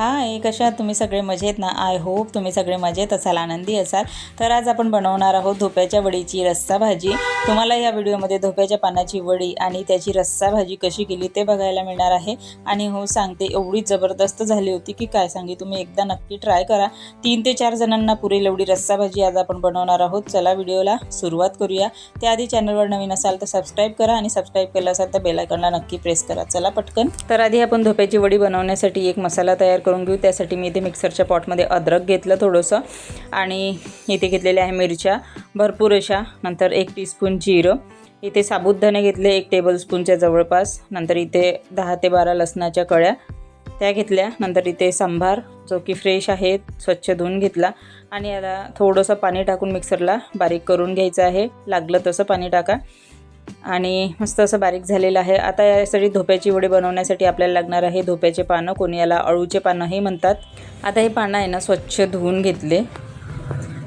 हाय कशा आहात तुम्ही सगळे मजेत ना? आय होप तुम्ही सगळे मजेत असाल आनंदी असाल. तर आज आपण बनवणार आहोत धोप्याच्या वडीची रस्सा भाजी. तुम्हाला या व्हिडिओमध्ये धोप्याच्या पानाची वडी आणि त्याची रस्सा भाजी कशी केली ते बघायला मिळणार आहे. आणि हो सांगते एवढी जबरदस्त झाली होती की काय सांगे तुम्ही एकदा नक्की ट्राय करा. तीन ते चार जणांना पुरेल एवढी रस्सा भाजी आज आपण बनवणार आहोत. चला व्हिडिओला सुरुवात करूया. त्याआधी चॅनलवर नवीन असाल तर सबस्क्राईब करा आणि सबस्क्राईब केलं असाल तर बेलायकॉनला नक्की प्रेस करा. चला पटकन. तर आधी आपण धोप्याची वडी बनवण्यासाठी एक मसाला तयार करू करून घेऊ. त्यासाठी मी इथे मिक्सरच्या पॉटमध्ये अद्रक घेतलं थोडंसं. आणि इथे घेतलेल्या आहे मिरच्या. भरपूर अशा. नंतर एक टीस्पून जिरं. इथे साबुदाणे घेतले एक टेबलस्पूनच्या जवळपास. नंतर इथे दहा ते बारा लसणाच्या कळ्या. त्या घेतल्या. नंतर इथे सांभार जो की फ्रेश आहे स्वच्छ धुवून घेतला. आणि याला थोडंसं पाणी टाकून मिक्सरला बारीक करून घ्यायचं आहे. लागलं तसं पाणी टाका. आणि मस्त असं बारीक झालेलं आहे. आता यासाठी धोप्याची वडी बनवण्यासाठी आपल्याला लागणार आहे धोप्याचे पानं. कोणी याला अळूचे पानंही म्हणतात. आता हे पानं आहे ना स्वच्छ धुवून घेतले.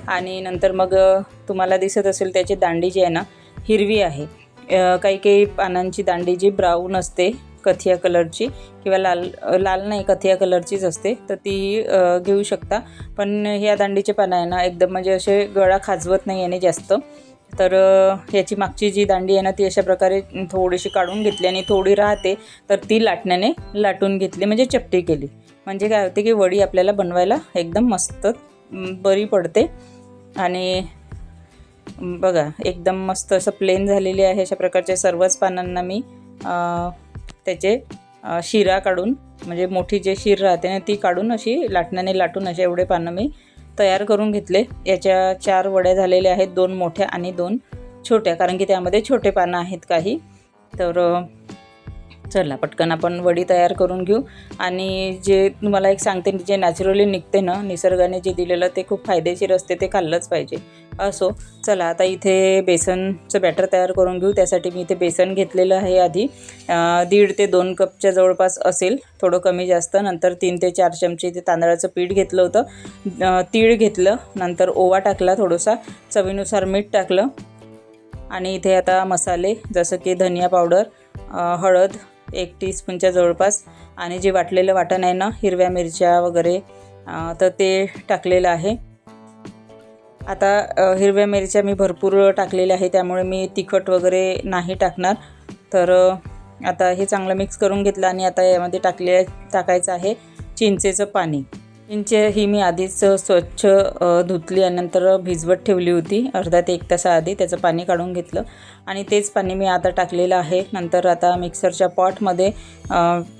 आणि नंतर मग तुम्हाला दिसत असेल त्याची दांडी जी आहे ना हिरवी आहे. काही काही पानांची दांडी जी ब्राऊन असते कथिया कलरची किंवा लाल लाल नाही कथिया कलरचीच असते तर ती घेऊ शकता. पण ह्या दांडीचे पानं आहे ना एकदम म्हणजे असे गळा खाजवत नाही याने जास्त. तर याची मागची जी दांडी आहे ना ती अशा प्रकारे थोडीशी काढून घेतली आणि थोडी राहते. तर ती लाटण्याने लाटून घेतली म्हणजे चपटी केली. म्हणजे काय होते की वडी आपल्याला बनवायला एकदम मस्त बरी पडते. आणि बघा एकदम मस्त असं प्लेन झालेली आहे अशा प्रकारच्या सर्वच पानांना मी त्याचे शिरा काढून म्हणजे मोठी जे शीर राहते ना ती काढून अशी लाटण्याने लाटून अशा एवढे पानं मी तयार करून घेतले. याच्या चार वड्या झालेल्या आहेत दोन मोठ्या आणि दोन छोट्या कारण की त्यामध्ये छोटे पानं आहेत काही. तर चला पटकन आपण वडी तयार करून घेऊ. आणि जे तुम्हाला एक सांगते जे नॅचरली निघते ना निसर्गाने जे दिलेलं ते खूप फायदेशीर असते ते खाल्लंच पाहिजे. असो चला आता इथे बेसनचं बॅटर तयार करून घेऊ. त्यासाठी मी इथे बेसन घेतलेलं आहे आधी. दीड ते दोन कपच्या जवळपास असेल थोडं कमी जास्त. नंतर तीन ते चार चमचे इथे तांदळाचं पीठ घेतलं होतं. तीळ घेतलं नंतर ओवा टाकला थोडासा. चवीनुसार मीठ टाकलं. आणि इथे आता मसाले जसं की धनिया पावडर हळद एक टीस्पूनच्या जवळपास. आणि जे वाटलेलं वाटण आहे ना हिरव्या मिरच्या वगैरे तर ते टाकलेलं आहे. आता हिरव्या मिरच्या मी भरपूर टाकलेल्या आहे त्यामुळे मी तिखट वगैरे नाही टाकणार. तर आता हे चांगलं मिक्स करून घेतलं आणि आता यामध्ये टाकले टाकायचं आहे चिंचेचं पाणी. इंचे ही मी आधीच स्वच्छ धुतली आणि नंतर भिजवत ठेवली होती. अर्धा ते एक तासाआधी त्याचं पाणी काढून घेतलं. आणि तेच पाणी मी आता टाकलेलं आहे. नंतर आता मिक्सरच्या पॉटमध्ये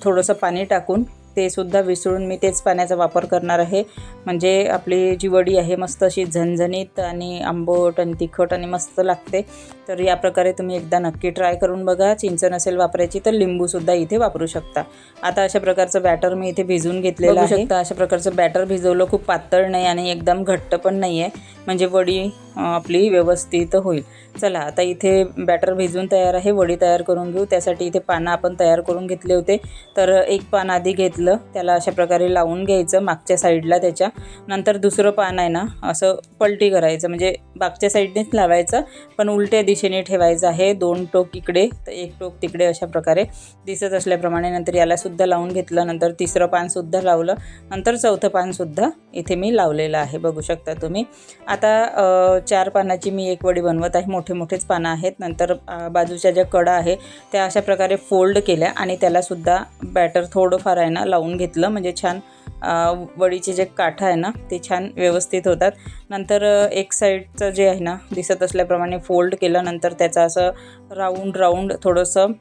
थोडंसं पाणी टाकून ते सुद्धा विसळून मी तेच पाण्याचा वापर करणार आहे. म्हणजे आपली जी वडी आहे मस्त अशी झणझणीत आणि आंबट आणि तिखट आणि मस्त लागते. तर या प्रकारे तुम्ही एकदा नक्की ट्राय करून बघा. चिंच नसेल वापरायची तर लिंबूसुद्धा इथे वापरू शकता. आता अशा प्रकारचं बॅटर मी इथे भिजवून घेतलेलं आहे. शकता अशा प्रकारचं बॅटर भिजवलं खूप पातळ नाही आणि एकदम घट्ट पण नाही आहे म्हणजे वडी आपली व्यवस्थित होईल. चला आता इथे बॅटर भिजून तयार आहे वडी तयार करून घेऊ. त्यासाठी इथे पानं आपण तयार करून घेतले होते. तर एक पान आधी घेतलं त्याला अशा प्रकारे लावून घ्यायचं मागच्या साईडला त्याच्या. नंतर दुसरं पान आहे ना असं पलटी करायचं म्हणजे मागच्या साईडनेच लावायचं पण उलट्या दिशेने ठेवायचं आहे. दोन टोक इकडे तर एक टोक तिकडे अशा प्रकारे दिसत असल्याप्रमाणे नंतर यालासुद्धा लावून घेतलं. नंतर तिसरं पानसुद्धा लावलं. नंतर चौथं पानसुद्धा इथे मी लावलेलं आहे बघू शकता तुम्ही. आता चार पानाची मी एक वडी बनवत आहे मोठी मोठे मोठेच पानं आहेत. नंतर बाजूच्या ज्या कडा आहे त्या अशा प्रकारे फोल्ड केल्या आणि त्यालासुद्धा बॅटर थोडंफार आहे ना लावून घेतलं. म्हणजे छान वडीचे जे काठं आहे ना ते छान व्यवस्थित होतात. नंतर एक साईडचं जे आहे ना दिसत असल्याप्रमाणे फोल्ड केलं. नंतर त्याचं असं राऊंड राऊंड थोडंसं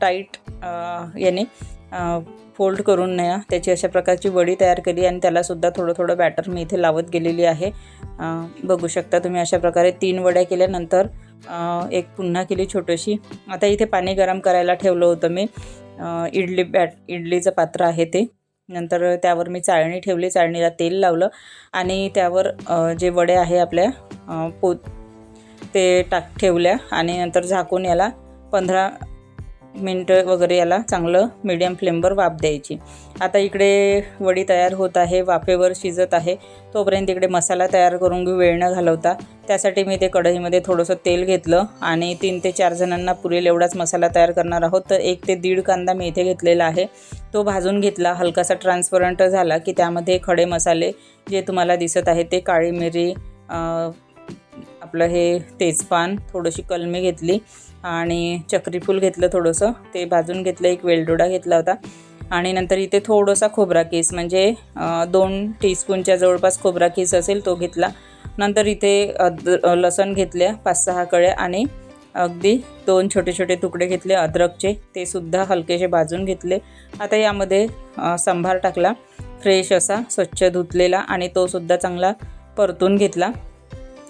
टाईट याने फोल्ड करून ना त्याची अशा प्रकारची वडी तयार केली आणि त्यालासुद्धा थोडं थोडं बॅटर मी इथे लावत गेलेली आहे. बघू शकता तुम्ही अशा प्रकारे तीन वड्या केल्यानंतर एक पुन्हा केली छोटीशी. आता इथे पाणी गरम करायला ठेवलं होतं मी. इडली बॅट इडलीचं पात्र आहे ते. नंतर त्यावर मी चाळणी ठेवली चाळणीला तेल लावलं आणि त्यावर जे वडे आहे आपल्या पोत ते टाक ठेवल्या आणि नंतर झाकून याला पंधरा मिनटं वगैरे याला चांगलं मीडियम फ्लेमवर वाफ द्यायची. आता इकडे वडी तयार होत आहे वाफेवर शिजत आहे. तोपर्यंत इकडे मसाला तयार करून घेऊ वेळ न घालवता. त्यासाठी मी ते कढईमध्ये थोडंसं तेल घेतलं आणि तीन ते चार जणांना पुरेल एवढाच मसाला तयार करणार आहोत. तर एक ते दीड कांदा मी इथे घेतलेला आहे. तो भाजून घेतला. हलकासा ट्रान्सपरंट झाला की त्यामध्ये खडे मसाले जे तुम्हाला दिसत आहे ते काळी मिरी आपलं हे तेजपान थोडीशी कलमी घेतली. आणि चक्रीफूल घेतलं थोडंसं. ते भाजून घेतलं एक वेलदोडा घेतला होता. आणि नंतर इथे थोडासा खोबरा केस म्हणजे दोन टीस्पूनच्या जवळपास खोबरा केस असेल तो घेतला. नंतर इथे लसण घेतल्या पाच सहा कळ्या आणि अगदी दोन छोटे छोटे तुकडे घेतले अद्रकचे. ते सुद्धा हलकेसे भाजून घेतले. आता यामध्ये सांभार टाकला. फ्रेश असा स्वच्छ धुतलेला आणि तो सुद्धा चांगला परतून घेतला.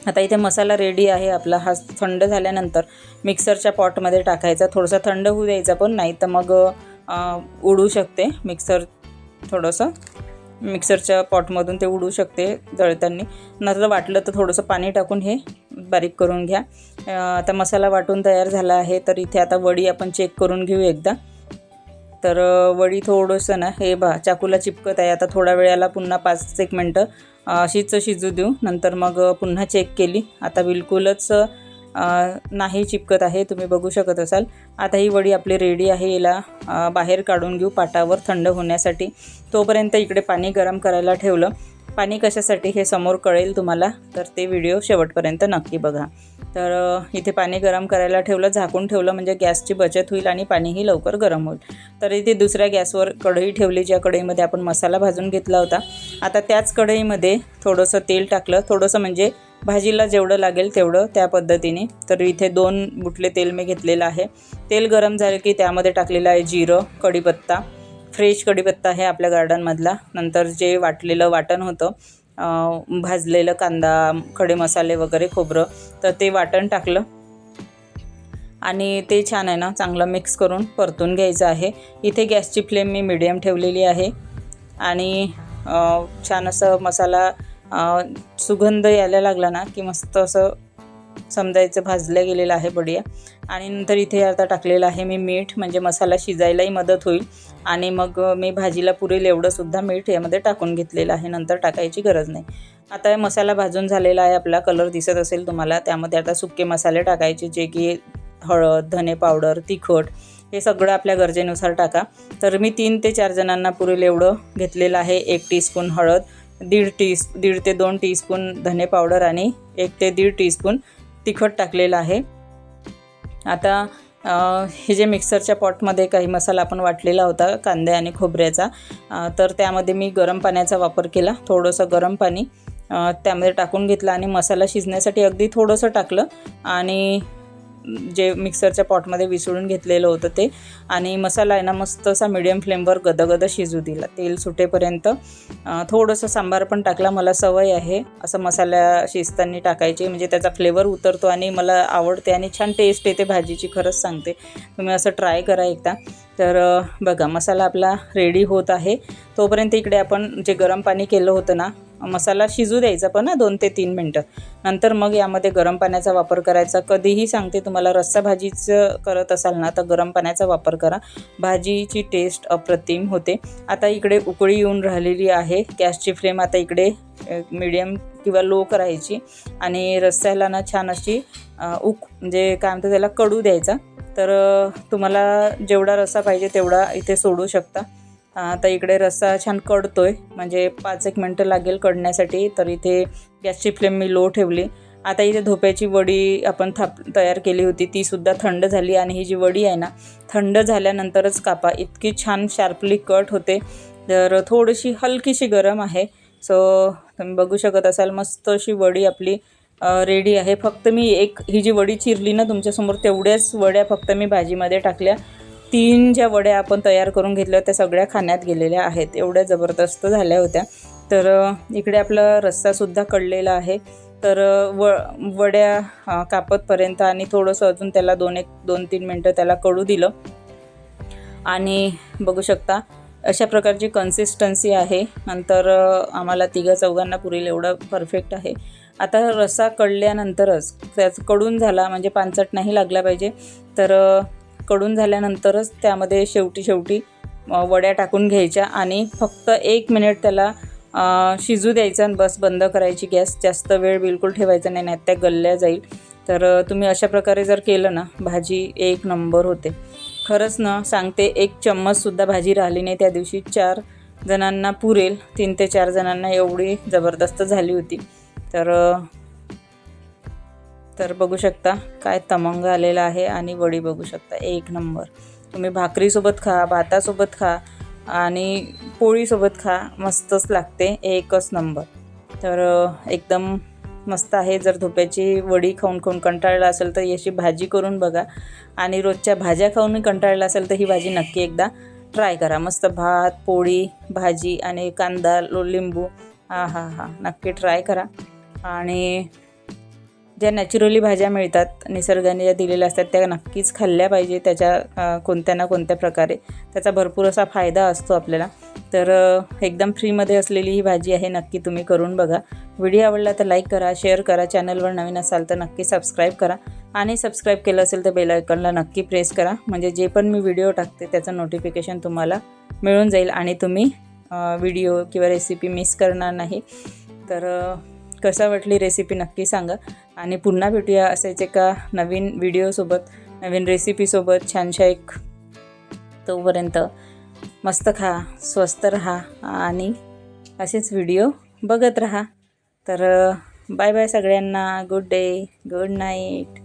आता इथे मसाला रेडी आहे आपला. हा थंड झाल्यानंतर मिक्सरच्या पॉटमध्ये टाकायचा. थोडंसं थंड होऊ द्यायचा पण नाही तर मग उडू शकते. मिक्सर थोडंसं. मिक्सरच्या पॉटमधून ते उडू शकते जळताना नंतर वाटलं तर थोडंसं पाणी टाकून हे बारीक करून घ्या. आता मसाला वाटून तयार झाला आहे तर इथे आता वडी आपण चेक करून घेऊ एकदा. तर वडी थोडंसं ना हे बा चाकूला चिपकत आहे. आता थोड्या वेळाला पुन्हा पाच एक मिनटं अशीच शिजू देऊ. नंतर मग पुन्हा चेक केली. आता बिलकुलच नाही चिपकत आहे. तुम्ही बघू शकत असाल. आता ही वडी आपली रेडी आहे. याला बाहेर काढून घेऊ पाटावर थंड होण्यासाठी. तोपर्यंत इकडे पाणी गरम करायला ठेवलं. पाणी कशासाठी हे समोर कळेल तुम्हाला. तर ते व्हिडिओ शेवटपर्यंत नक्की बघा. तर इथे पाणी गरम करायला ठेवलं झाकून ठेवलं म्हणजे गॅसची बचत होईल आणि पाणीही लवकर गरम होईल. तर इथे दुसऱ्या गॅसवर कढई ठेवली ज्या कढईमध्ये आपण मसाला भाजून घेतला होता. आता त्याच कढईमध्ये थोडंसं तेल टाकलं. थोडंसं म्हणजे भाजीला जेवढं लागेल तेवढं त्या पद्धतीने. तर इथे दोन बुटले तेल मी घेतलेलं आहे. तेल गरम झालं की त्यामध्ये टाकलेलं आहे जिरं कढीपत्ता. फ्रेश कढीपत्ता आहे आपल्या गार्डनमधला नंतर जे वाटलेलं वाटण होतं भाजलेलं कांदा खडे मसाले वगैरे खोबरं तर ते वाटण टाकलं. आणि ते छान आहे ना चांगलं मिक्स करून परतून घ्यायचं आहे. इथे गॅसची फ्लेम मी मिडियम ठेवलेली आहे. आणि छान असं मसाला सुगंध यायला लागला ना की मस्त असं समजायचं भाजलं गेलेलं आहे बढिया आणि नंतर इथे आता टाकलेलं आहे मी मीठ म्हणजे मसाला शिजायलाही मदत होईल. आणि मग मी भाजीला पुरेल एवढंसुद्धा मीठ यामध्ये टाकून घेतलेलं आहे. नंतर टाकायची गरज नाही. आता मसाला भाजून झालेला आहे आपला कलर दिसत असेल तुम्हाला. त्यामध्ये आता सुके मसाले टाकायचे जे की हळद धने पावडर तिखट हे सगळं आपल्या गरजेनुसार टाका. तर मी तीन ते चार जणांना पुरेल एवढं घेतलेलं आहे. एक टीस्पून हळद दीड टी दीड ते दोन टीस्पून धने पावडर आणि एक ते दीड टीस्पून तिखट टाकलेलं आहे. आता हे जे मिक्सरच्या पॉटमध्ये काही मसाला आपण वाटलेला होता कांदे आणि खोबऱ्याचा तर त्यामध्ये मी गरम पाण्याचा वापर केला थोडंसं गरम पाणी त्यामध्ये टाकून घेतलं आणि मसाला शिजण्यासाठी अगदी थोडंसं टाकलं आणि जे मिक्सरच्या पॉटमध्ये विसळून घेतलेलं होतं ते. आणि मसाला आहे ना मस्त असा मिडियम फ्लेमवर गदगद शिजू दिला. तेल सुटेपर्यंत थोडंसं सांबार पण टाकला. मला सवय आहे असं मसाला शिजताना टाकायची. म्हणजे त्याचा फ्लेवर उतरतो आणि मला आवडते आणि छान टेस्ट येते भाजीची खरंच सांगते. तुम्ही असं ट्राय करा एकदा. तर बघा मसाला आपला रेडी होत आहे. तोपर्यंत इकडे आपण जे गरम पाणी केलं होतं ना मसाला शिजू द्यायचा पण ना दोन ते तीन मिनटं. नंतर मग यामध्ये गरम पाण्याचा वापर करायचा. कधीही सांगते तुम्हाला रस्सा भाजीचं करत असाल ना तर गरम पाण्याचा वापर करा. भाजीची टेस्ट अप्रतिम होते. आता इकडे उकळी येऊन राहिलेली आहे. गॅसची फ्लेम आता इकडे मिडियम किंवा लो करायची. आणि रस्स्याला ना छान अशी उक म्हणजे काय म्हणतात त्याला कडू द्यायचा. तर तुम्हाला जेवढा रस्सा पाहिजे तेवढा इथे सोडू शकता. आता इकडे रस्सा छान कडतो आहे म्हणजे पाच एक मिनटं लागेल कडण्यासाठी तर इथे गॅसची फ्लेम मी लो ठेवली. आता इथे धोप्याची वडी आपण थाप तयार केली होती. ती सुद्धा थंड झाली आणि ही जी वडी आहे ना थंड झाल्यानंतरच कापा. इतकी छान शार्पली कट होते. तर थोडीशी हलकीशी गरम आहे. सो तुम्ही बघू शकत असाल मस्त अशी वडी आपली रेडी आहे. फक्त मी एक ही जी वडी चिरली ना तुमच्यासमोर तेवढ्याच वड्या फक्त मी भाजीमध्ये टाकल्या. तीन ज्या वड्या आपण तयार करून घेतल्या होत्या त्या सगळ्या खाण्यात गेलेल्या आहेत. एवढ्या जबरदस्त झाल्या होत्या. तर इकडे आपला रस्सासुद्धा कळलेला आहे. तर व वड्या कापतपर्यंत आणि थोडंसं अजून त्याला दोन एक दोन तीन मिनटं त्याला कळू दिलं. आणि बघू शकता अशा प्रकारची कन्सिस्टन्सी आहे. नंतर आम्हाला तिघं चौघांना पुरेल एवढं परफेक्ट आहे. आता रस्सा कळल्यानंतरच त्याच कडून झाला म्हणजे पानसट नाही लागला पाहिजे तर कडून झाल्यानंतरच त्यामध्ये शेवटी शेवटी वड्या टाकून घ्यायच्या आणि फक्त एक मिनिट त्याला शिजू द्यायचा आणि बस बंद करायची गॅस जास्त वेळ बिलकुल ठेवायचा नाही नाही त्या गल्ल्या जाईल. तर तुम्ही अशा प्रकारे जर केलं ना भाजी एक नंबर होते. खरंच ना सांगते एक चम्मचसुद्धा भाजी राहिली नाही त्या दिवशी. चार जणांना पुरेल तीन ते चार जणांना एवढी जबरदस्त झाली होती. तर तर बघू शकता काय तमंग आलेला आहे आणि वडी बघू शकता. एक नंबर. तुम्ही भाकरीसोबत खा भातासोबत खा आणि पोळीसोबत खा. मस्तच लागते. एकच नंबर. तर एकदम मस्त आहे. जर धोप्याची वडी खाऊन खाऊन कंटाळला असेल तर याची भाजी करून बघा. आणि रोजच्या भाज्या खाऊन कंटाळला असेल तर ही भाजी नक्की एकदा ट्राय करा. मस्त भात पोळी भाजी आणि कांदा लो लिंबू. हा हा हा नक्की ट्राय करा. आणि ज्या नॅचरली भाज्या मिळतात निसर्गाने ज्या दिलेल्या असतात त्या नक्कीच खाल्ल्या पाहिजे त्याच्या कोणत्या ना कोणत्या प्रकारे. त्याचा भरपूर असा फायदा असतो आपल्याला. तर एकदम फ्रीमध्ये असलेली ही भाजी आहे नक्की तुम्ही करून बघा. व्हिडिओ आवडला तर लाईक करा शेअर करा चॅनलवर नवीन असाल तर नक्की सबस्क्राईब करा. आणि सबस्क्राईब केलं असेल तर बेल आयकॉनला नक्की प्रेस करा. म्हणजे जे पण मी व्हिडिओ टाकते त्याचं नोटिफिकेशन तुम्हाला मिळून जाईल आणि तुम्ही व्हिडिओ किंवा रेसिपी मिस करणार नाही. तर कसं वाटली रेसिपी नक्की सांगा. आणि पुन्हा भेटूया असायचे का नवीन व्हिडिओसोबत नवीन रेसिपीसोबत छानशा एक तोपर्यंत मस्त खा स्वस्त राहा आणि असेच व्हिडिओ बघत राहा. तर बाय बाय सगळ्यांना. Good day good night